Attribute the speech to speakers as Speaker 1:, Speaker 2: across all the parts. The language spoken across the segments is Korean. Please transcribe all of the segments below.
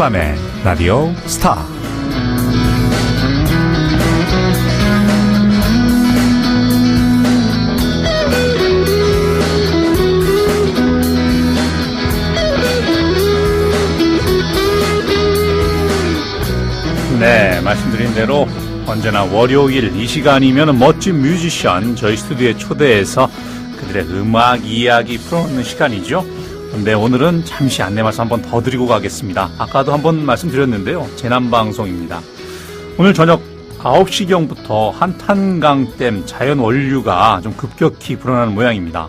Speaker 1: 밤의 라디오 스타. 네, 말씀드린 대로 언제나 월요일 이 시간이면 멋진 뮤지션 저희 스튜디오에 초대해서 그들의 음악 이야기 풀어놓는 시간이죠. 근데 오늘은 잠시 안내 말씀 한번 더 드리고 가겠습니다. 아까도 한번 말씀드렸는데요. 재난방송입니다. 오늘 저녁 9시경부터 한탄강댐 자연 원류가 좀 급격히 불어나는 모양입니다.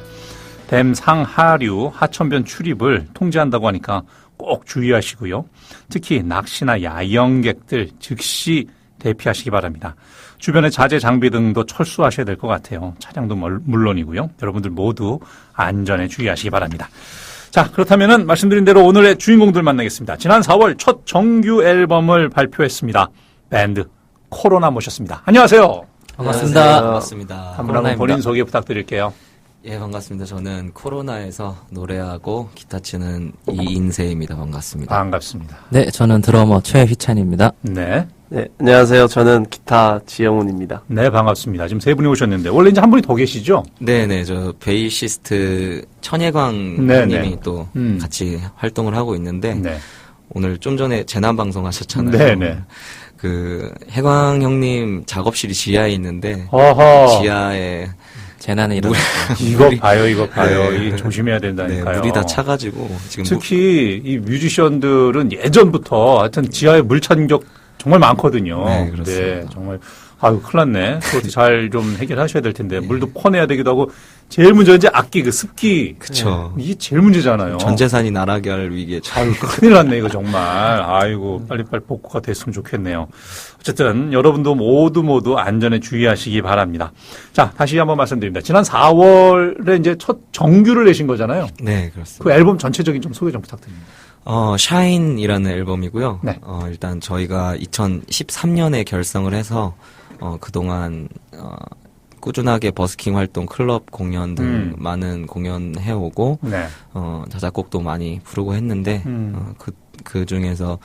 Speaker 1: 댐 상하류 하천변 출입을 통제한다고 하니까 꼭 주의하시고요. 특히 낚시나 야영객들 즉시 대피하시기 바랍니다. 주변에 자재 장비 등도 철수하셔야 될 것 같아요. 차량도 물론이고요. 여러분들 모두 안전에 주의하시기 바랍니다. 자, 그렇다면은 말씀드린 대로 오늘의 주인공들 만나겠습니다. 지난 4월 첫 정규 앨범을 발표했습니다. 밴드 코로나 모셨습니다. 안녕하세요.
Speaker 2: 반갑습니다.
Speaker 3: 안녕하세요. 반갑습니다.
Speaker 1: 한 분 한분 본인 소개 부탁드릴게요.
Speaker 3: 예, 반갑습니다. 저는 코로나에서 노래하고 기타 치는 이인세입니다. 반갑습니다.
Speaker 1: 반갑습니다.
Speaker 2: 네, 저는 드러머 최휘찬입니다.
Speaker 1: 네.
Speaker 4: 네, 안녕하세요. 저는 기타 지영훈입니다.
Speaker 1: 네, 반갑습니다. 지금 세 분이 오셨는데, 원래 이제 한 분이 더 계시죠?
Speaker 3: 네네, 저 베이시스트 천예광
Speaker 1: 네네.
Speaker 3: 님이 또
Speaker 1: 음.
Speaker 3: 같이 활동을 하고 있는데
Speaker 1: 네.
Speaker 3: 오늘 좀 전에 재난 방송 하셨잖아요.
Speaker 1: 네네.
Speaker 3: 그 해광 형님 작업실이 지하에 있는데
Speaker 1: 어허.
Speaker 3: 지하에
Speaker 2: 재난은 이런
Speaker 1: 이거 봐요, 이거 봐요.
Speaker 3: 네.
Speaker 1: 이 조심해야
Speaker 3: 네,
Speaker 1: 된다니까요.
Speaker 3: 물이 다 차가지고 지금 뭐-
Speaker 1: 특히 이 뮤지션들은 예전부터 하여튼 지하에 물 찬 적 정말 많거든요.
Speaker 3: 네, 그렇습니다.
Speaker 1: 정말 아유 큰일 났네. 그것도 잘 좀 해결하셔야 될 텐데 물도 퍼내야 되기도 하고 제일 문제는 이제 악기 그 습기.
Speaker 3: 그쵸.
Speaker 1: 이게 제일 문제잖아요.
Speaker 3: 전 재산이 날아갈 위기에 처
Speaker 1: 아유, 큰일 났네, 이거 정말. 아이고, 빨리빨리 복구가 됐으면 좋겠네요. 어쨌든, 여러분도 모두 모두 안전에 주의하시기 바랍니다. 자, 다시 한번 말씀드립니다. 지난 4월에 이제 첫 정규를 내신 거잖아요.
Speaker 3: 네, 그렇습니다.
Speaker 1: 그 앨범 전체적인 좀 소개 좀 부탁드립니다.
Speaker 3: 어, 샤인이라는 앨범이고요.
Speaker 1: 네.
Speaker 3: 어, 일단 저희가 2013년에 결성을 해서 어, 그동안 어, 꾸준하게 버스킹 활동, 클럽 공연 등
Speaker 1: 음.
Speaker 3: 많은 공연 해 오고
Speaker 1: 네.
Speaker 3: 어, 자작곡도 많이 부르고 했는데
Speaker 1: 음.
Speaker 3: 어, 그, 그 중에서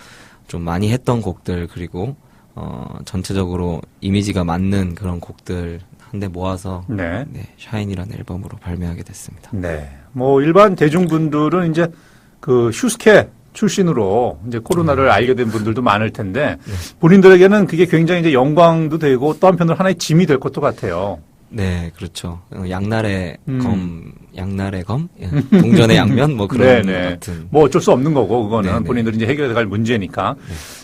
Speaker 3: 좀 많이 했던 곡들 그리고 어, 전체적으로 이미지가 맞는 그런 곡들 한데 모아서
Speaker 1: 네.
Speaker 3: 네, 샤인이라는 앨범으로 발매하게 됐습니다.
Speaker 1: 네. 뭐, 일반 대중분들은 이제 그 슈스케 출신으로 이제 코로나를 알게 된 분들도 많을 텐데 본인들에게는 그게 굉장히 이제 영광도 되고 또 한편으로 하나의 짐이 될 것도 같아요.
Speaker 3: 네, 그렇죠. 어, 양날의
Speaker 1: 음.
Speaker 3: 검, 양날의 검, 예, 동전의 양면 뭐 그런
Speaker 1: 네네.
Speaker 3: 같은.
Speaker 1: 뭐 어쩔 수 없는 거고 그거는
Speaker 3: 네네.
Speaker 1: 본인들이 이제 해결해 갈 문제니까.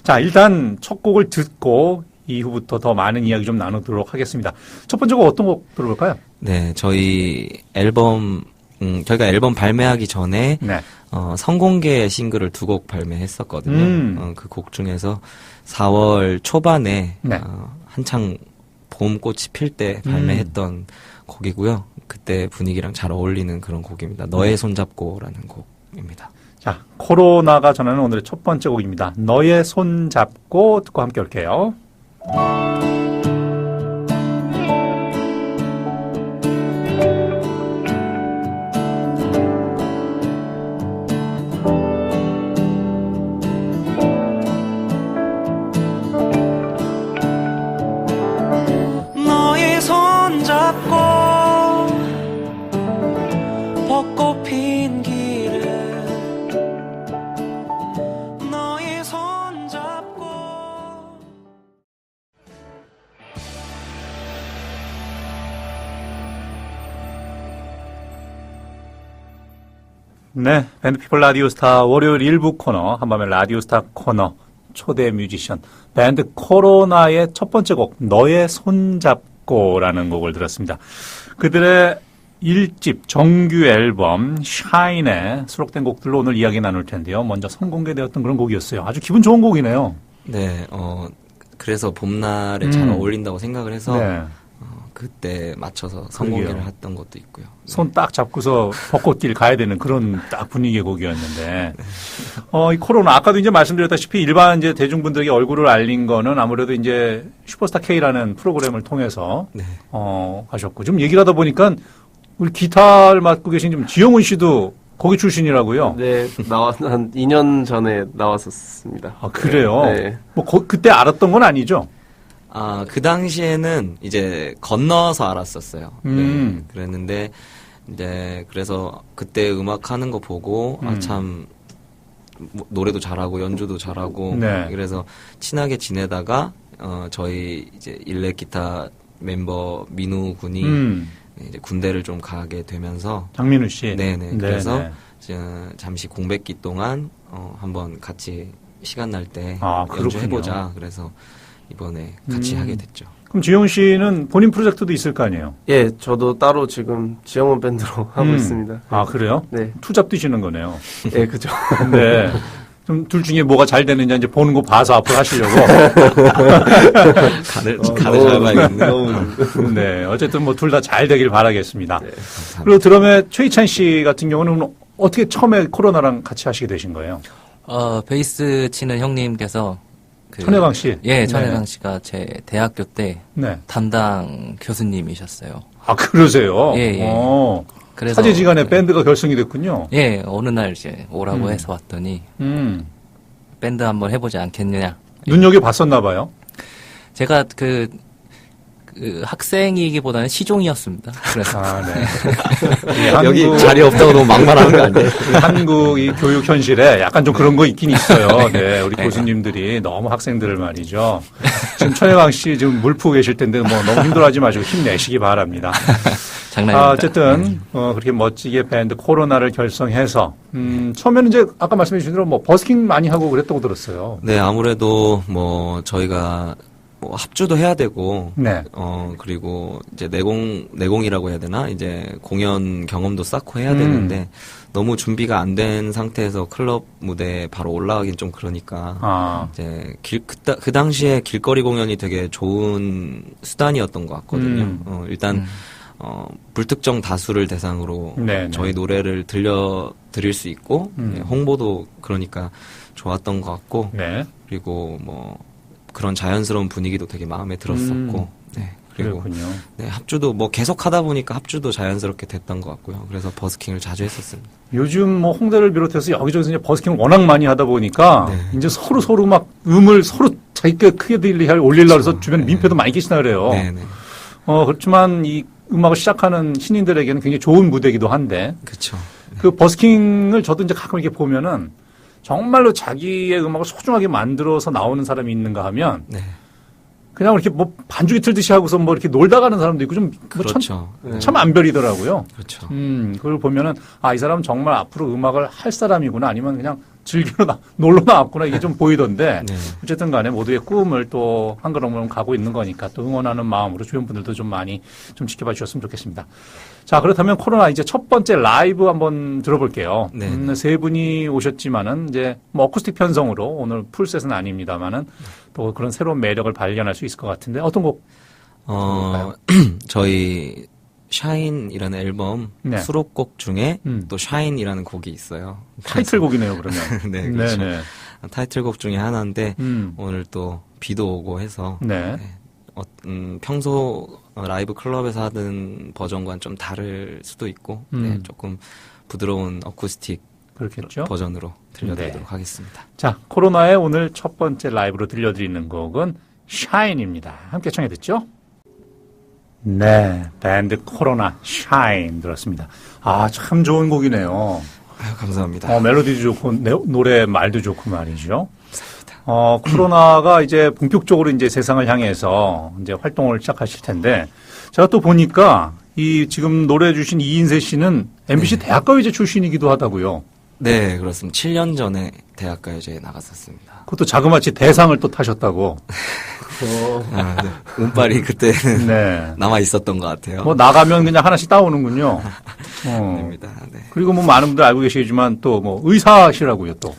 Speaker 1: 자 일단 첫 곡을 듣고 이후부터 더 많은 이야기 좀 나누도록 하겠습니다. 첫 번째 곡 어떤 곡 들어볼까요?
Speaker 3: 네, 저희 앨범, 음, 저희가 앨범 발매하기 전에
Speaker 1: 네.
Speaker 3: 어, 성공개 싱글을 두 곡 발매했었거든요.
Speaker 1: 음.
Speaker 3: 어, 그 곡 중에서 4월 초반에
Speaker 1: 네.
Speaker 3: 어, 한창 봄꽃이 필 때 발매했던 곡이고요. 그때 분위기랑 잘 어울리는 그런 곡입니다. 너의 손잡고라는 곡입니다.
Speaker 1: 자 코로나가 전하는 오늘의 첫 번째 곡입니다. 너의 손 잡고 듣고 함께 올게요. 네, 밴드피플 라디오스타 월요일 일부 코너 한밤의 라디오스타 코너 초대 뮤지션 밴드 코로나의 첫 번째 곡 너의 손잡고라는 곡을 들었습니다. 그들의 1집 정규 앨범 샤인에 수록된 곡들로 오늘 이야기 나눌 텐데요. 먼저 선공개되었던 그런 곡이었어요. 아주 기분 좋은 곡이네요.
Speaker 3: 네, 어, 그래서 봄날에 잘
Speaker 1: 음.
Speaker 3: 어울린다고 생각을 해서
Speaker 1: 네.
Speaker 3: 어, 그때 맞춰서
Speaker 1: 그러게요.
Speaker 3: 했던 것도 있고요.
Speaker 1: 손 딱 잡고서 벚꽃길 가야 되는 그런 딱 분위기의 곡이었는데, 어, 이 코로나, 아까도 이제 말씀드렸다시피 일반 이제 대중분들에게 얼굴을 알린 거는 아무래도 이제 슈퍼스타 K라는 프로그램을 통해서,
Speaker 3: 네.
Speaker 1: 어, 하셨고, 좀 얘기를 하다 보니까 우리 기타를 맡고 계신 좀 지영훈 씨도 거기 출신이라고요?
Speaker 4: 네, 나와, 한 2년 전에 나왔었습니다.
Speaker 1: 아, 그래요?
Speaker 4: 네.
Speaker 1: 뭐, 거- 그때 알았던 건 아니죠?
Speaker 3: 아, 그 당시에는 이제 건너서 알았었어요.
Speaker 1: 음.
Speaker 3: 네, 그랬는데, 이제, 그래서 그때 음악 하는 거 보고,
Speaker 1: 음.
Speaker 3: 아, 참, 뭐, 노래도 잘하고, 연주도 잘하고,
Speaker 1: 네.
Speaker 3: 그래서 친하게 지내다가, 어, 저희 이제 일렉 기타 멤버 민우 군이
Speaker 1: 음,
Speaker 3: 이제 군대를 좀 가게 되면서,
Speaker 1: 장민우 씨.
Speaker 3: 네네. 그래서
Speaker 1: 네네.
Speaker 3: 이제 잠시 공백기 동안, 어, 한번 같이 시간 날 때
Speaker 1: 아.
Speaker 3: 연주해보자. 그래서 이번에 같이
Speaker 1: 음.
Speaker 3: 하게 됐죠.
Speaker 1: 그럼 지용 씨는 본인 프로젝트도 있을 거 아니에요?
Speaker 4: 예, 저도 따로 지금 지영원 밴드로 하고
Speaker 1: 음.
Speaker 4: 있습니다.
Speaker 1: 아, 그래요?
Speaker 4: 네.
Speaker 1: 투잡 뛰시는 거네요.
Speaker 4: 예, 그죠.
Speaker 1: 네. 좀 둘 중에 뭐가 잘 되느냐 이제 보는 거 봐서 앞으로 하시려고.
Speaker 3: 간을, 간을 잘 봐야겠네요.
Speaker 1: 네. 어쨌든 뭐 둘 다 잘 되길 바라겠습니다.
Speaker 3: 감사합니다.
Speaker 1: 그리고 드럼의 최희찬 씨 같은 경우는 어떻게 처음에 코로나랑 같이 하시게 되신 거예요?
Speaker 2: 어, 베이스 치는 형님께서 그
Speaker 1: 천혜강 씨?
Speaker 2: 예, 천혜강
Speaker 1: 네.
Speaker 2: 씨가 제 대학교 때
Speaker 1: 네.
Speaker 2: 담당 교수님이셨어요.
Speaker 1: 아, 그러세요?
Speaker 2: 예, 예.
Speaker 1: 어,
Speaker 2: 그래서
Speaker 1: 사제지간에 밴드가 결성이 됐군요.
Speaker 2: 예, 어느 날 이제 오라고
Speaker 1: 음.
Speaker 2: 해서 왔더니
Speaker 1: 음.
Speaker 2: 밴드 한번 해보지 않겠느냐.
Speaker 1: 눈여겨 봤었나 봐요.
Speaker 2: 제가 그, 그 학생이기보다는 시종이었습니다. 그래서
Speaker 1: 아, 네. 이
Speaker 3: 여기
Speaker 1: 한국-
Speaker 3: 자리 없다고 너무 막말하는 거 아니에요?
Speaker 1: 한국 이 교육 현실에 약간 좀 그런 거 있긴 있어요. 네, 우리 교수님들이 너무 학생들을 말이죠. 지금 천혜강 씨 지금 물 푸고 계실 텐데 뭐 너무 힘들어하지 마시고 힘내시기 바랍니다.
Speaker 2: 장난입니다.
Speaker 1: 아, 어쨌든 어, 그렇게 멋지게 밴드 코로나를 결성해서 음, 처음에는 이제 아까 말씀해 주신 대로 뭐 버스킹 많이 하고 그랬다고 들었어요.
Speaker 3: 네, 아무래도 뭐 저희가 뭐 합주도 해야 되고,
Speaker 1: 네.
Speaker 3: 어, 그리고 이제 내공, 내공이라고 해야 되나? 이제 공연 경험도 쌓고 해야
Speaker 1: 음.
Speaker 3: 되는데, 너무 준비가 안 된 상태에서 클럽 무대에 바로 올라가긴 좀 그러니까,
Speaker 1: 아,
Speaker 3: 이제 길, 그, 따- 그 당시에 길거리 공연이 되게 좋은 수단이었던 것 같거든요.
Speaker 1: 음.
Speaker 3: 어, 일단, 어, 불특정 다수를 대상으로
Speaker 1: 네, 네.
Speaker 3: 저희 노래를 들려 드릴 수 있고,
Speaker 1: 음.
Speaker 3: 예, 홍보도 그러니까 좋았던 것 같고,
Speaker 1: 네.
Speaker 3: 그리고 뭐 그런 자연스러운 분위기도 되게 마음에 들었었고,
Speaker 1: 음.
Speaker 3: 네. 그리고
Speaker 1: 그렇군요.
Speaker 3: 네, 합주도 뭐 계속 하다 보니까 합주도 자연스럽게 됐던 것 같고요. 그래서 버스킹을 자주 했었습니다.
Speaker 1: 요즘 뭐 홍대를 비롯해서 여기저기서 이제 버스킹을 워낙 많이 하다 보니까
Speaker 3: 네.
Speaker 1: 이제 서로 서로 막 음을 서로 자기가 크게 들리게 올리려고 해서 주변에 민폐도 많이 계시나 그래요.
Speaker 3: 네, 네.
Speaker 1: 어, 그렇지만 이 음악을 시작하는 신인들에게는 굉장히 좋은 무대이기도 한데
Speaker 3: 그렇죠.
Speaker 1: 그 버스킹을 저도 이제 가끔 이렇게 보면은 정말로 자기의 음악을 소중하게 만들어서 나오는 사람이 있는가 하면
Speaker 3: 네.
Speaker 1: 그냥 이렇게 뭐 반죽이 틀듯이 하고서 뭐 이렇게 놀다 가는 사람도 있고 좀뭐 참,
Speaker 3: 그렇죠. 네.
Speaker 1: 참 안별이더라고요.
Speaker 3: 그렇죠.
Speaker 1: 음, 그걸 보면은 아, 이 사람은 정말 앞으로 음악을 할 사람이구나 아니면 그냥 즐기러 나, 놀러 나왔구나 이게 좀 보이던데
Speaker 3: 네.
Speaker 1: 어쨌든 간에 모두의 꿈을 또 한 걸음 가고 있는 거니까 또 응원하는 마음으로 주변 분들도 좀 많이 좀 지켜봐 주셨으면 좋겠습니다. 자, 그렇다면 코로나 이제 첫 번째 라이브 한번 들어볼게요.
Speaker 3: 네.
Speaker 1: 음, 세 분이 오셨지만은 이제 뭐 어쿠스틱 편성으로 오늘 풀셋은 아닙니다만은 또 그런 새로운 매력을 발견할 수 있을 것 같은데 어떤 곡?
Speaker 3: 어, 저희 샤인이라는 앨범
Speaker 1: 네.
Speaker 3: 수록곡 중에
Speaker 1: 음.
Speaker 3: 또 샤인이라는 곡이 있어요.
Speaker 1: 타이틀곡이네요, 그러면.
Speaker 3: 네, 그렇죠.
Speaker 1: 네네.
Speaker 3: 타이틀곡 중에 하나인데
Speaker 1: 음.
Speaker 3: 오늘 또 비도 오고 해서
Speaker 1: 네.
Speaker 3: 어, 음, 평소 어, 라이브 클럽에서 하던 버전과는 좀 다를 수도 있고
Speaker 1: 음.
Speaker 3: 네, 조금 부드러운 어쿠스틱
Speaker 1: 그렇겠죠.
Speaker 3: 버전으로 들려드리도록
Speaker 1: 네.
Speaker 3: 하겠습니다.
Speaker 1: 자, 코로나의 오늘 첫 번째 라이브로 들려드리는 곡은 샤인입니다. 함께 청해 듣죠? 네, 밴드 코로나 샤인 들었습니다. 아, 참 좋은 곡이네요.
Speaker 3: 아유, 감사합니다.
Speaker 1: 어, 멜로디도 좋고 네, 노래 말도 좋고 말이죠. 어, 코로나가 이제 본격적으로 이제 세상을 향해서 이제 활동을 시작하실 텐데 제가 또 보니까 이 지금 노래 주신 이인세 씨는 MBC 대학가요제 출신이기도 하다고요.
Speaker 3: 네, 그렇습니다. 7년 전에 대학가요제에 나갔었습니다.
Speaker 1: 그것도 자그마치 대상을 또 타셨다고.
Speaker 3: 아, 네. 운빨이 그때는
Speaker 1: 네.
Speaker 3: 남아 있었던 것 같아요.
Speaker 1: 뭐 나가면 그냥 하나씩 따오는군요. 어.
Speaker 3: 네.
Speaker 1: 그리고 뭐 많은 분들 알고 계시지만 또 뭐 의사시라고요 또.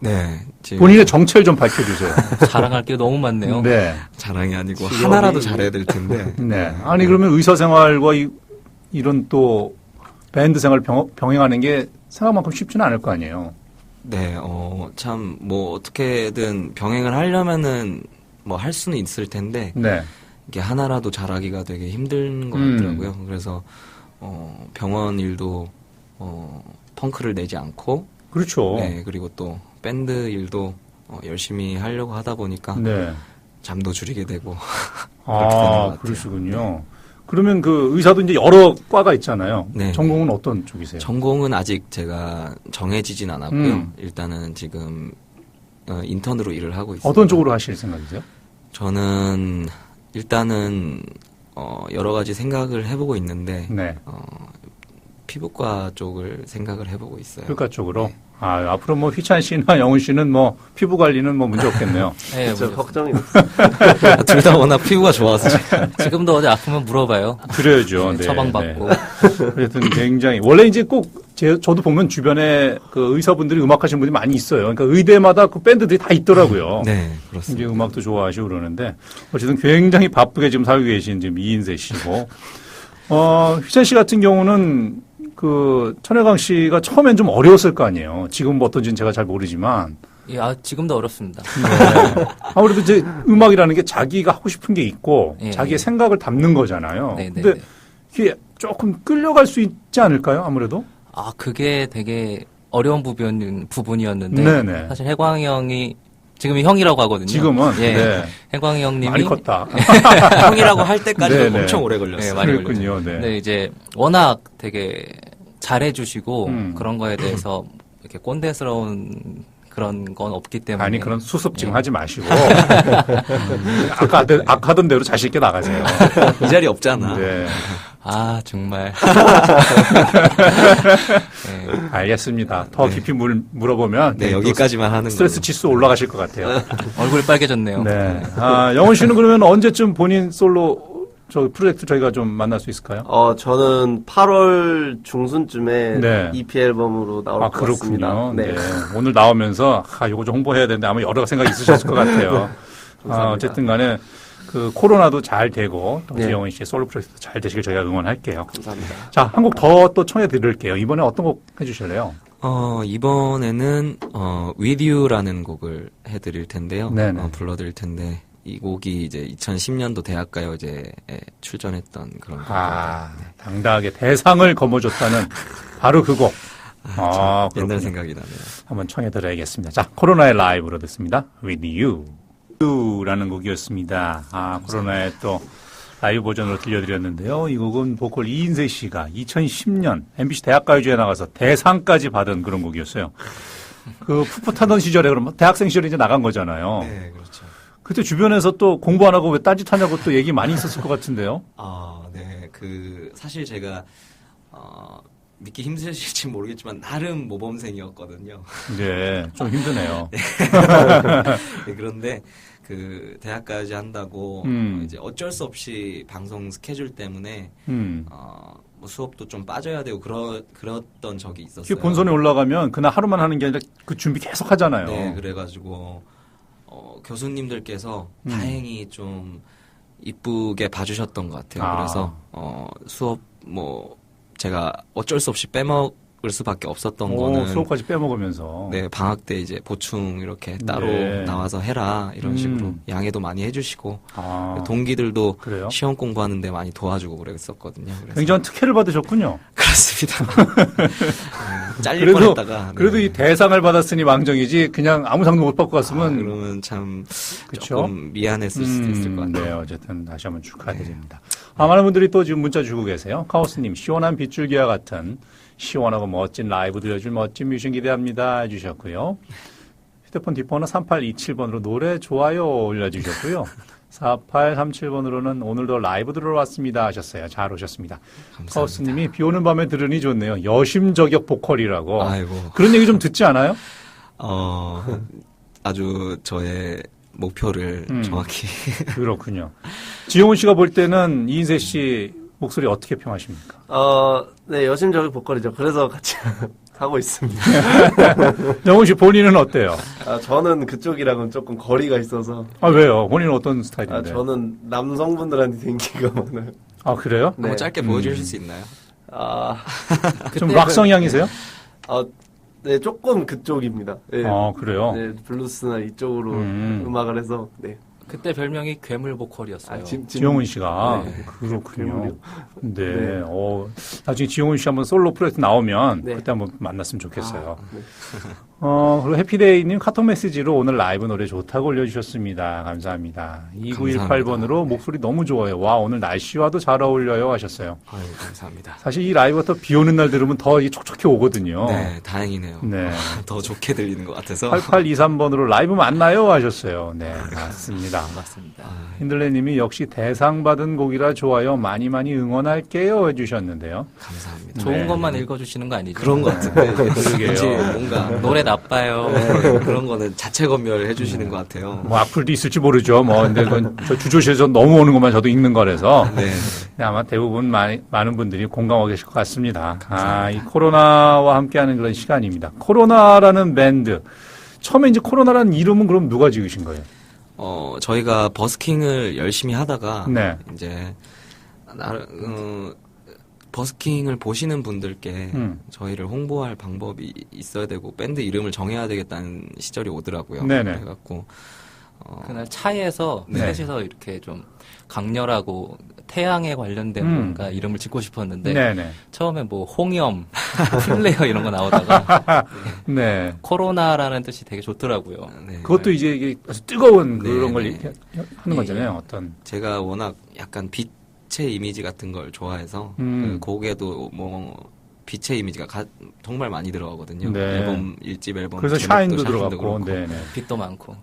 Speaker 3: 네.
Speaker 1: 본인의 정체를 좀 밝혀주세요.
Speaker 2: 자랑할 게 너무 많네요.
Speaker 1: 네.
Speaker 3: 자랑이 아니고
Speaker 4: 직업이-
Speaker 3: 하나라도 잘해야 될 텐데.
Speaker 1: 네. 아니 그러면 의사 생활과 이, 이런 또 밴드 생활 병, 병행하는 게 생각만큼 쉽지는 않을 거 아니에요.
Speaker 3: 네, 어, 참, 뭐, 어떻게든 병행을 하려면은 뭐 할 수는 있을 텐데,
Speaker 1: 네.
Speaker 3: 이게 하나라도 잘하기가 되게 힘든 것
Speaker 1: 음.
Speaker 3: 같더라고요. 그래서, 어, 병원 일도, 어, 펑크를 내지 않고
Speaker 1: 그렇죠.
Speaker 3: 네 그리고 또 밴드 일도 어, 열심히 하려고 하다 보니까
Speaker 1: 네.
Speaker 3: 잠도 줄이게 되고
Speaker 1: 아. 그러시군요. 그러면 그 의사도 이제 여러 과가 있잖아요.
Speaker 3: 네.
Speaker 1: 전공은 어떤 쪽이세요?
Speaker 3: 전공은 아직 제가 정해지진 않았고요.
Speaker 1: 음.
Speaker 3: 일단은 지금 어, 인턴으로 일을 하고 있어요.
Speaker 1: 어떤 쪽으로 하실 생각이세요?
Speaker 3: 저는 일단은 어, 여러 가지 생각을 해보고 있는데
Speaker 1: 네.
Speaker 3: 어, 피부과 쪽을 생각을 해보고 있어요.
Speaker 1: 피부과 쪽으로.
Speaker 3: 네.
Speaker 1: 아, 앞으로 뭐 휘찬 씨나 영훈 씨는 뭐 피부 관리는 뭐 문제 없겠네요.
Speaker 2: 네,
Speaker 4: 저
Speaker 2: 뭐,
Speaker 4: 걱정이 없어요.
Speaker 3: 둘 다 워낙 피부가 좋아서
Speaker 2: 지금도 어디 아프면 물어봐요.
Speaker 1: 그래야죠.
Speaker 2: 네,
Speaker 1: 네,
Speaker 2: 처방받고.
Speaker 1: 네. 하여튼 굉장히 원래 이제 꼭 제, 저도 보면 주변에 그 의사분들이 음악 하시는 분들이 많이 있어요. 그러니까 의대마다 그 밴드들이 다 있더라고요.
Speaker 3: 네
Speaker 1: 이제
Speaker 3: 그렇습니다.
Speaker 1: 음악도 좋아하시고 그러는데 어쨌든 굉장히 바쁘게 지금 살고 계신 지금 이인세 씨고 어 휘찬 씨 같은 경우는 그 천혜강 씨가 처음엔 좀 어려웠을 거 아니에요. 지금 뭐 어떤지는 제가 잘 모르지만
Speaker 2: 예, 아, 지금도 어렵습니다.
Speaker 1: 네. 아무래도 이제 음악이라는 게 자기가 하고 싶은 게 있고
Speaker 2: 예,
Speaker 1: 자기의
Speaker 2: 예.
Speaker 1: 생각을 담는 거잖아요.
Speaker 2: 네, 네,
Speaker 1: 근데
Speaker 2: 네.
Speaker 1: 이게 조금 끌려갈 수 있지 않을까요? 아무래도
Speaker 2: 아, 그게 되게 어려운 부분, 부분이었는데.
Speaker 1: 네네.
Speaker 2: 사실 해광이 형이, 지금이 형이라고 하거든요.
Speaker 1: 지금은
Speaker 2: 예.
Speaker 1: 네.
Speaker 2: 해광이 형님이.
Speaker 1: 많이 컸다.
Speaker 3: 형이라고 할 때까지도
Speaker 1: 네, 네.
Speaker 3: 엄청 오래 걸렸어요.
Speaker 2: 네, 많이
Speaker 1: 그랬군요. 네.
Speaker 2: 근데 이제 워낙 되게 잘해주시고
Speaker 1: 음.
Speaker 2: 그런 거에 대해서 이렇게 꼰대스러운 그런 건 없기 때문에.
Speaker 1: 아니 그런 수습 지금
Speaker 2: 예.
Speaker 1: 하지 마시고 음, 아까 하던- 아까 하던 대로 자신 있게 나가세요.
Speaker 3: 이 자리 없잖아.
Speaker 1: 네.
Speaker 2: 아, 정말. 네.
Speaker 1: 알겠습니다. 더 깊이 물, 물어보면 네또
Speaker 3: 여기까지만 하는
Speaker 1: 스트레스
Speaker 3: 걸로.
Speaker 1: 지수 올라가실 것 같아요.
Speaker 2: 얼굴이 빨개졌네요.
Speaker 1: 네. 아, 영훈 씨는 그러면 언제쯤 본인 솔로 저 프로젝트 저희가 좀 만날 수 있을까요?
Speaker 4: 어, 저는 8월 중순쯤에
Speaker 1: 네.
Speaker 4: EP 앨범으로 나올
Speaker 1: 아,
Speaker 4: 것 같습니다.
Speaker 1: 그렇군요. 네. 오늘 나오면서 아, 요거 좀 홍보해야 되는데 아마 여러 생각이 있으셨을 것 같아요. 아,
Speaker 4: 감사합니다.
Speaker 1: 어쨌든 간에 그 코로나도 잘 되고 또
Speaker 4: 네.
Speaker 1: 지영훈 씨의 솔로 프로젝트도 잘 되시길 저희가 응원할게요.
Speaker 4: 감사합니다.
Speaker 1: 자, 한 곡 더 또 청해 드릴게요. 이번에 어떤 곡 해주실래요?
Speaker 3: 어, 이번에는, 어, With You라는 곡을 해드릴 텐데요.
Speaker 1: 네네.
Speaker 3: 어, 불러드릴 텐데, 이 곡이 이제 2010년도 대학가요제에 출전했던 그런 곡입니다.
Speaker 1: 아, 당당하게 대상을 거머쥐었다는 바로 그 곡. 아,
Speaker 3: 옛날
Speaker 1: 그렇군요.
Speaker 3: 생각이 나네요.
Speaker 1: 한번 청해드려야겠습니다. 자, 코로나의 라이브로 듣습니다. With You. 라는 곡이었습니다. 아, 코로나의 또 라이브 버전으로 들려드렸는데요. 이 곡은 보컬 이인세 씨가 2010년 MBC 대학가요제에 나가서 대상까지 받은 그런 곡이었어요. 그 풋풋하던 시절에 그러면 대학생 시절에 이제 나간 거잖아요.
Speaker 3: 네, 그렇죠.
Speaker 1: 그때 주변에서 또 공부 안 하고 왜 딴짓하냐고 또 얘기 많이 있었을 것 같은데요.
Speaker 3: 아, 네. 그, 사실 제가, 어, 믿기 힘드실지 모르겠지만, 나름 모범생이었거든요.
Speaker 1: 이제 좀 힘드네요.
Speaker 3: 네, 그런데, 그, 대학까지 한다고,
Speaker 1: 음.
Speaker 3: 어, 이제 어쩔 수 없이 방송 스케줄 때문에,
Speaker 1: 음.
Speaker 3: 어, 뭐 수업도 좀 빠져야 되고, 그러, 그랬던 적이 있었어요.
Speaker 1: 본선에 올라가면 그날 하루만 하는 게 아니라 그 준비 계속 하잖아요.
Speaker 3: 네, 그래가지고 어, 교수님들께서
Speaker 1: 음.
Speaker 3: 다행히 좀 이쁘게 봐주셨던 것 같아요.
Speaker 1: 아.
Speaker 3: 그래서 어, 수업 뭐 제가 어쩔 수 없이 빼먹을 수밖에 없었던
Speaker 1: 오,
Speaker 3: 거는
Speaker 1: 수업까지 빼먹으면서.
Speaker 3: 네 방학 때 이제 보충 이렇게 따로
Speaker 1: 네.
Speaker 3: 나와서 해라 이런
Speaker 1: 음.
Speaker 3: 식으로 양해도 많이 해주시고
Speaker 1: 아,
Speaker 3: 동기들도
Speaker 1: 그래요?
Speaker 3: 시험 공부하는데 많이 도와주고 그랬었거든요. 그래서
Speaker 1: 굉장한 특혜를 받으셨군요.
Speaker 3: 그렇습니다. 음, 잘릴
Speaker 1: 그래도
Speaker 3: 뻔했다가 네.
Speaker 1: 그래도 이 대상을 받았으니 망정이지 그냥 아무 상도 못 받고
Speaker 3: 아,
Speaker 1: 갔으면
Speaker 3: 그러면 참
Speaker 1: 그쵸?
Speaker 3: 조금 미안했을 수도 있을 것
Speaker 1: 음,
Speaker 3: 같아요.
Speaker 1: 네, 어쨌든 다시 한번 축하드립니다. 아, 많은 분들이 또 지금 문자 주고 계세요. 카오스님, 시원한 빗줄기와 같은 시원하고 멋진 라이브 들려줄 멋진 뮤직 기대합니다. 해주셨고요. 휴대폰 뒷번호 3827번으로 노래 좋아요 올려주셨고요. 4837번으로는 오늘도 라이브 들어왔습니다 하셨어요. 잘 오셨습니다. 카오스님이 비 오는 밤에 들으니 좋네요. 여심저격 보컬이라고.
Speaker 3: 아이고.
Speaker 1: 그런 얘기 좀 듣지 않아요?
Speaker 3: 어, 아주 저의 목표를
Speaker 1: 음.
Speaker 3: 정확히.
Speaker 1: 그렇군요. 지용훈 씨가 볼 때는 이인세 씨 목소리 어떻게 평하십니까?
Speaker 4: 어, 네, 여심저격 보컬이죠. 그래서 같이 하고 있습니다.
Speaker 1: 영훈 씨 본인은 어때요?
Speaker 4: 아, 저는 그쪽이랑은 조금 거리가 있어서,
Speaker 1: 아 왜요? 본인은 어떤
Speaker 4: 아,
Speaker 1: 스타일인데?
Speaker 4: 저는 남성분들한테 인기가 많아요.
Speaker 1: 아 그래요?
Speaker 4: 네.
Speaker 3: 짧게 보여주실 수 있나요?
Speaker 4: 아,
Speaker 1: 좀락 성향이세요?
Speaker 4: 아, 네, 조금 그쪽입니다. 네.
Speaker 1: 아 그래요.
Speaker 4: 네, 블루스나 이쪽으로
Speaker 1: 음.
Speaker 4: 음. 악을 해서, 네.
Speaker 2: 그때 별명이 괴물 보컬이었어요.
Speaker 4: 아, 지- 지-
Speaker 1: 지용훈 씨가
Speaker 4: 네.
Speaker 1: 그렇군요.
Speaker 4: 괴물이요.
Speaker 1: 네.
Speaker 4: 네.
Speaker 1: 어, 나중에 지용훈 씨 한번 솔로 프로젝트 나오면
Speaker 4: 네.
Speaker 1: 그때 한번 만났으면 좋겠어요.
Speaker 4: 네.
Speaker 1: 어, 그리고 해피데이님 카톡 메시지로 오늘 라이브 노래 좋다고 올려주셨습니다. 감사합니다. 2918번으로 목소리 너무 좋아요. 와, 오늘 날씨와도 잘 어울려요 하셨어요.
Speaker 3: 아유, 감사합니다.
Speaker 1: 사실 이 라이브가 또비 오는 날 들으면 더 촉촉해 오거든요.
Speaker 3: 네, 다행이네요.
Speaker 1: 네.
Speaker 3: 더 좋게 들리는 것 같아서.
Speaker 1: 8823번으로 라이브 맞나요? 하셨어요. 네, 맞습니다.
Speaker 2: 맞습니다.
Speaker 1: 힌들레님이 역시 대상 받은 곡이라 좋아요. 많이 많이 응원할게요. 해주셨는데요.
Speaker 3: 감사합니다.
Speaker 2: 좋은
Speaker 1: 네.
Speaker 2: 것만 읽어주시는 거 아니죠?
Speaker 3: 그런 것 같은데.
Speaker 1: 그러게요.
Speaker 3: 왠지 뭔가
Speaker 2: 노래 나빠요.
Speaker 3: 네, 그런 거는 자체 검열 해주시는 것 같아요.
Speaker 1: 뭐 악플도 있을지 모르죠. 뭐 근데 그건 저 주조실에서 너무 오는 것만 저도 읽는 거라서
Speaker 3: 네.
Speaker 1: 네, 아마 대부분 많이, 많은 분들이 공감하고 계실 것 같습니다. 아, 이 코로나와 함께하는 그런 시간입니다. 코로나라는 밴드 처음에 이제 코로나라는 이름은 그럼 누가 지으신 거예요?
Speaker 3: 어, 저희가 버스킹을 열심히 하다가
Speaker 1: 네.
Speaker 3: 이제 나, 어, 버스킹을 보시는 분들께
Speaker 1: 음.
Speaker 3: 저희를 홍보할 방법이 있어야 되고 밴드 이름을 정해야 되겠다는 시절이 오더라고요.
Speaker 1: 네네.
Speaker 3: 그래갖고 어,
Speaker 2: 그날 차에서
Speaker 1: 네.
Speaker 2: 셋이서 이렇게 좀 강렬하고 태양에 관련된
Speaker 1: 음.
Speaker 2: 뭔가 이름을 짓고 싶었는데
Speaker 1: 네네.
Speaker 2: 처음에 뭐 홍염, 플레이어 이런 거 나오다가
Speaker 1: 네.
Speaker 2: 코로나라는 뜻이 되게 좋더라고요.
Speaker 3: 네.
Speaker 1: 그것도 이제 이게 아주 뜨거운
Speaker 3: 네,
Speaker 1: 그런 걸
Speaker 3: 네.
Speaker 1: 하는 거잖아요. 어떤.
Speaker 3: 제가 워낙 약간 빛의 이미지 같은 걸 좋아해서
Speaker 1: 음.
Speaker 3: 그 곡에도 뭐 빛의 이미지가 가- 정말 많이 들어가거든요.
Speaker 1: 네.
Speaker 3: 앨범 일집 앨범
Speaker 1: 그래서 샤인도 들어갔고.
Speaker 3: 그렇고.
Speaker 1: 네네.
Speaker 2: 빛도 많고.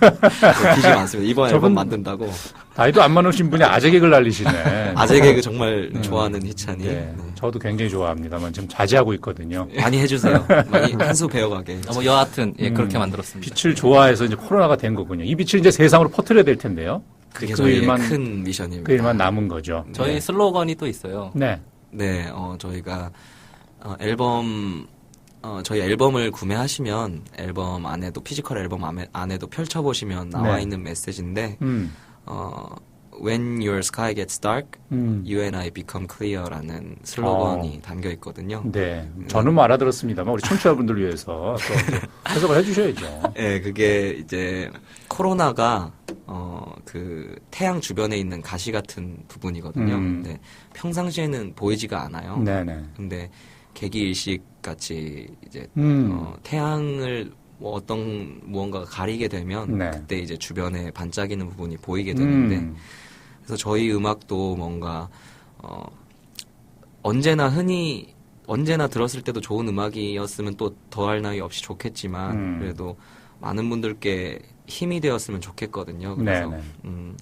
Speaker 3: 네, 빛이 많습니다. 이번 앨범 만든다고
Speaker 1: 나이도 안 많으신 분이 아재 개그를 날리시네.
Speaker 3: 아재 개그 정말 좋아하는 희찬이
Speaker 1: 네.
Speaker 3: 네.
Speaker 1: 저도 굉장히 좋아합니다만 지금 자제하고 있거든요.
Speaker 3: 많이 해주세요. 많이 한수 배워가게.
Speaker 2: 어, 뭐 여하튼 예,
Speaker 1: 음.
Speaker 2: 그렇게 만들었습니다.
Speaker 1: 빛을 좋아해서 이제 코로나가 된 거군요. 이 빛을 이제 세상으로 퍼뜨려야 될 텐데요.
Speaker 3: 그게
Speaker 1: 그
Speaker 3: 저희의
Speaker 1: 일만
Speaker 3: 큰 미션입니다.
Speaker 1: 그 일만 남은 거죠.
Speaker 2: 저희
Speaker 1: 네.
Speaker 2: 슬로건이 또 있어요.
Speaker 1: 네.
Speaker 3: 네, 어, 저희가 어, 앨범 어, 저희 앨범을 구매하시면 앨범 안에도 피지컬 앨범 안에, 안에도 펼쳐보시면 나와
Speaker 1: 네.
Speaker 3: 있는 메시지인데
Speaker 1: 음.
Speaker 3: 어, When your sky gets dark,
Speaker 1: 음.
Speaker 3: you and I become clear라는 슬로건이 담겨 있거든요.
Speaker 1: 네. 저는 뭐 알아들었습니다만 우리 청취자분들 위해서 또 해석을 해주셔야죠.
Speaker 3: 네, 그게 이제 코로나가 어, 그 태양 주변에 있는 가시 같은 부분이거든요.
Speaker 1: 음.
Speaker 3: 근데 평상시에는 보이지가 않아요.
Speaker 1: 네네.
Speaker 3: 근데 개기일식 같이 이제
Speaker 1: 음.
Speaker 3: 어, 태양을 뭐 어떤 무언가가 가리게 되면
Speaker 1: 네.
Speaker 3: 그때 이제 주변에 반짝이는 부분이 보이게 되는데
Speaker 1: 음.
Speaker 3: 그래서 저희 음악도 뭔가 어, 언제나 흔히 언제나 들었을 때도 좋은 음악이었으면 또 더할 나위 없이 좋겠지만
Speaker 1: 음.
Speaker 3: 그래도 많은 분들께 힘이 되었으면 좋겠거든요. 그래서
Speaker 1: 네네.
Speaker 3: 음,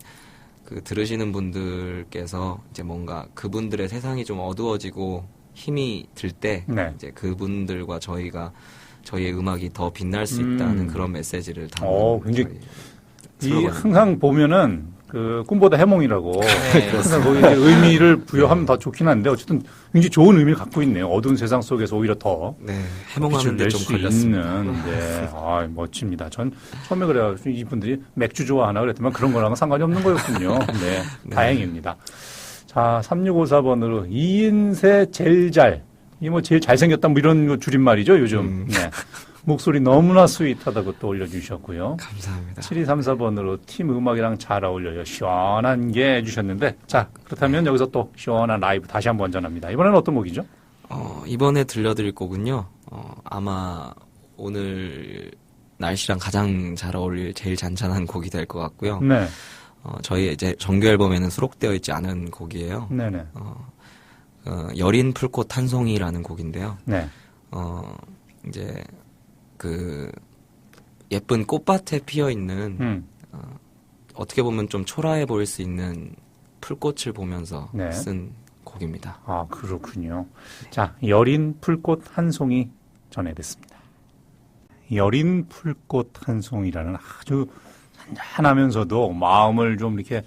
Speaker 3: 그 들으시는 분들께서 이제 뭔가 그분들의 세상이 좀 어두워지고 힘이 들때
Speaker 1: 네.
Speaker 3: 이제 그분들과 저희가 저희의 음악이 더 빛날 수
Speaker 1: 음.
Speaker 3: 있다는 그런 메시지를 담은
Speaker 1: 어, 굉장히 이
Speaker 3: 슬로건입니다.
Speaker 1: 항상 보면은 그 꿈보다 해몽이라고
Speaker 2: 네,
Speaker 1: 항상 거기 이제 의미를 부여하면 더 좋긴 한데 어쨌든 굉장히 좋은 의미를 갖고 있네요. 어두운 세상 속에서 오히려 더
Speaker 3: 네, 해몽하는데
Speaker 1: 낼좀수
Speaker 3: 걸렸습니다.
Speaker 1: 있는 네. 아, 멋집니다. 전 처음에 그래가지고 이분들이 맥주 좋아하나 그랬더만 그런 거랑은 상관이 없는 거였군요. 네, 다행입니다. 자, 3654번으로 이인세 제일 잘. 이 뭐 제일 잘생겼다 뭐 이런 거 줄임말이죠, 요즘.
Speaker 3: 음.
Speaker 1: 네. 목소리 너무나 스윗하다고 또 올려주셨고요.
Speaker 3: 감사합니다.
Speaker 1: 7234번으로 팀 음악이랑 잘 어울려요. 시원한 게 해주셨는데. 자, 그렇다면 여기서 또 시원한 라이브 다시 한번 전합니다. 이번에는 어떤 곡이죠?
Speaker 3: 어, 이번에 들려드릴 곡은요. 어, 아마 오늘 날씨랑 가장 잘 어울릴 제일 잔잔한 곡이 될 것 같고요.
Speaker 1: 네.
Speaker 3: 어, 저희 이제 정규 앨범에는 수록되어 있지 않은 곡이에요.
Speaker 1: 네네.
Speaker 3: 어, 어, 여린 풀꽃 한 송이라는 곡인데요.
Speaker 1: 네.
Speaker 3: 어, 이제 그 예쁜 꽃밭에 피어 있는
Speaker 1: 음.
Speaker 3: 어떻게 보면 좀 초라해 보일 수 있는 풀꽃을 보면서
Speaker 1: 네.
Speaker 3: 쓴 곡입니다.
Speaker 1: 아, 그렇군요. 자, 여린 풀꽃 한 송이 전해듣습니다. 여린 풀꽃 한 송이라는 아주 잔잔하면서도 마음을 좀 이렇게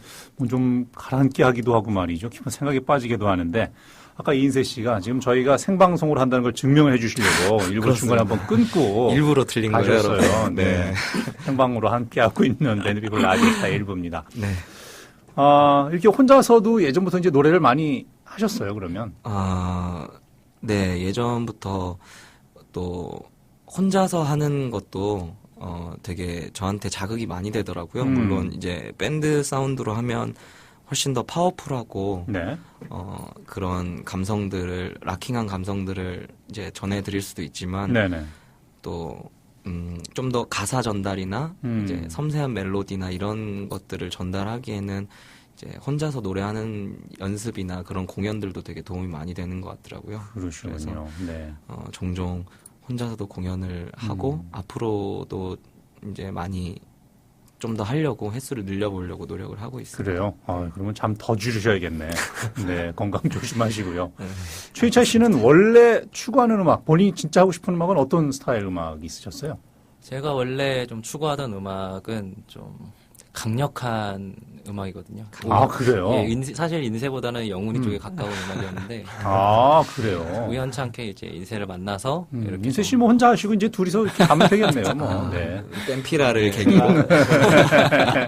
Speaker 1: 좀 가라앉게 하기도 하고 말이죠. 깊은 생각에 빠지기도 하는데 아까 이인세 씨가 지금 저희가 생방송으로 한다는 걸 증명을 해 주시려고 일부러 중간에 한번 끊고
Speaker 3: 일부러 틀린 거예요. 여러분.
Speaker 1: 네. 생방으로 함께 하고 있는 밴드비블 라디오스타 일부입니다.
Speaker 3: 네.
Speaker 1: 아, 이렇게 혼자서도 예전부터 이제 노래를 많이 하셨어요, 그러면?
Speaker 3: 아, 네, 예전부터 또 혼자서 하는 것도 어, 되게 저한테 자극이 많이 되더라고요.
Speaker 1: 음.
Speaker 3: 물론 이제 밴드 사운드로 하면 훨씬 더 파워풀하고
Speaker 1: 네.
Speaker 3: 어, 그런 감성들을 락킹한 감성들을 이제 전해드릴 수도 있지만
Speaker 1: 네네.
Speaker 3: 또 음, 좀 더 가사 전달이나
Speaker 1: 음.
Speaker 3: 이제 섬세한 멜로디나 이런 것들을 전달하기에는 이제 혼자서 노래하는 연습이나 그런 공연들도 되게 도움이 많이 되는 것 같더라고요.
Speaker 1: 그러시군요. 네.
Speaker 3: 어, 종종 혼자서도 공연을 하고
Speaker 1: 음.
Speaker 3: 앞으로도 이제 많이 좀 더 하려고 횟수를 늘려보려고 노력을 하고 있습니다.
Speaker 1: 그래요? 아, 그러면 잠 더 줄이셔야겠네. 네, 건강 조심하시고요. 최희차 씨는 원래 추구하는 음악, 본인이 진짜 하고 싶은 음악은 어떤 스타일 음악이 있으셨어요?
Speaker 2: 제가 원래 좀 추구하던 음악은 좀 강력한 음악이거든요.
Speaker 1: 아, 그래요?
Speaker 2: 예, 인세- 사실 인세보다는 영훈이
Speaker 1: 음.
Speaker 2: 쪽에 가까운 음악이었는데
Speaker 1: 아, 그래요?
Speaker 2: 우연찮게 이제 인세를 만나서
Speaker 1: 음,
Speaker 2: 이렇게
Speaker 1: 민세 좀씨뭐 혼자 하시고 이제 둘이서 이렇게 가면 되겠네요, 뭐.
Speaker 3: 아,
Speaker 1: 네.
Speaker 3: 댐피라를 계기로
Speaker 2: 하여튼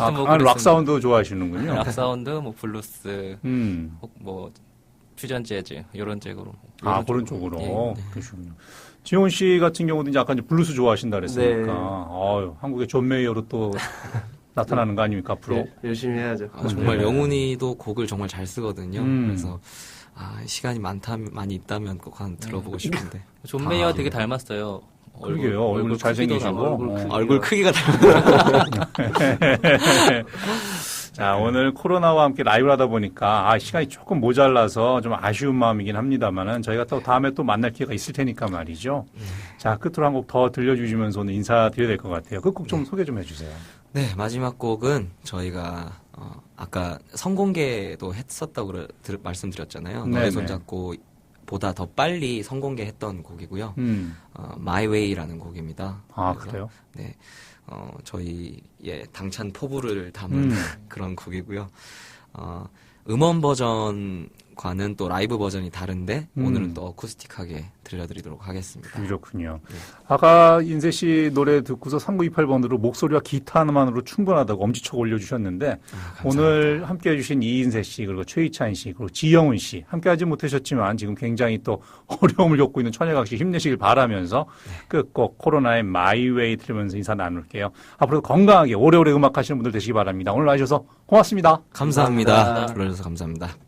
Speaker 1: 아,
Speaker 2: 뭐
Speaker 1: 강한 락. 사운드 좋아하시는군요.
Speaker 2: 락 사운드, 뭐 블루스,
Speaker 1: 음.
Speaker 2: 혹뭐 퓨전 재즈 이런 쪽으로.
Speaker 1: 아, 그런
Speaker 2: 쪽으로.
Speaker 1: 쪽으로.
Speaker 2: 예.
Speaker 1: 그러시군요. 지원 씨 같은 경우도 이제 아까 이제 블루스 좋아하신다 그랬으니까.
Speaker 4: 네.
Speaker 1: 아유, 한국의 존 메이어로 또 나타나는 거 아닙니까, 앞으로?
Speaker 4: 예, 열심히 해야죠.
Speaker 3: 아, 정말
Speaker 1: 네.
Speaker 3: 영훈이도 곡을 정말 잘 쓰거든요.
Speaker 1: 음.
Speaker 3: 그래서 아, 시간이 많다 많이 있다면 꼭 한 들어보고 싶은데
Speaker 2: 존 메이어
Speaker 1: 아,
Speaker 2: 되게
Speaker 1: 네.
Speaker 2: 닮았어요.
Speaker 1: 그러게요. 얼굴 잘생기시고. 어.
Speaker 3: 얼굴 크기가 달라.
Speaker 1: 자, 오늘 코로나와 함께 라이브를 하다 보니까 아, 시간이 조금 모자라서 좀 아쉬운 마음이긴 합니다만은 저희가 또 다음에 또 만날 기회가 있을 테니까 말이죠. 자, 끝으로 한 곡 더 들려주시면서 오늘 인사드려야 될 것 같아요. 그 곡좀 소개 좀 해주세요.
Speaker 3: 네 마지막 곡은 저희가 어, 아까 선공개도 했었다고 들- 말씀드렸잖아요.
Speaker 1: 네네.
Speaker 3: 너의 손잡고 보다 더 빨리 선공개했던 곡이고요.
Speaker 1: 음.
Speaker 3: 어, My Way라는 곡입니다.
Speaker 1: 아, 그래요?
Speaker 3: 네, 어, 저희의 당찬 포부를 담은
Speaker 1: 음.
Speaker 3: 그런 곡이고요. 어, 음원 버전 과는 또 라이브 버전이 다른데
Speaker 1: 음.
Speaker 3: 오늘은 또 어쿠스틱하게 들려드리도록 하겠습니다.
Speaker 1: 그렇군요.
Speaker 3: 네.
Speaker 1: 아까 인세 씨 노래 듣고서 3928번으로 목소리와 기타 하나만으로 충분하다고 엄지척 올려주셨는데
Speaker 3: 아,
Speaker 1: 오늘 함께 해주신 이인세 씨 그리고 최희찬 씨 그리고 지영훈 씨 함께 하지 못하셨지만 지금 굉장히 또 어려움을 겪고 있는 천혜각 씨 힘내시길 바라면서
Speaker 3: 네.
Speaker 1: 끝곡 코로나의 마이웨이 들으면서 인사 나눌게요. 앞으로 건강하게 오래오래 음악 하시는 분들 되시기 바랍니다. 오늘 와주셔서 고맙습니다.
Speaker 3: 감사합니다.
Speaker 2: 감사합니다.
Speaker 3: 불러주셔서 감사합니다.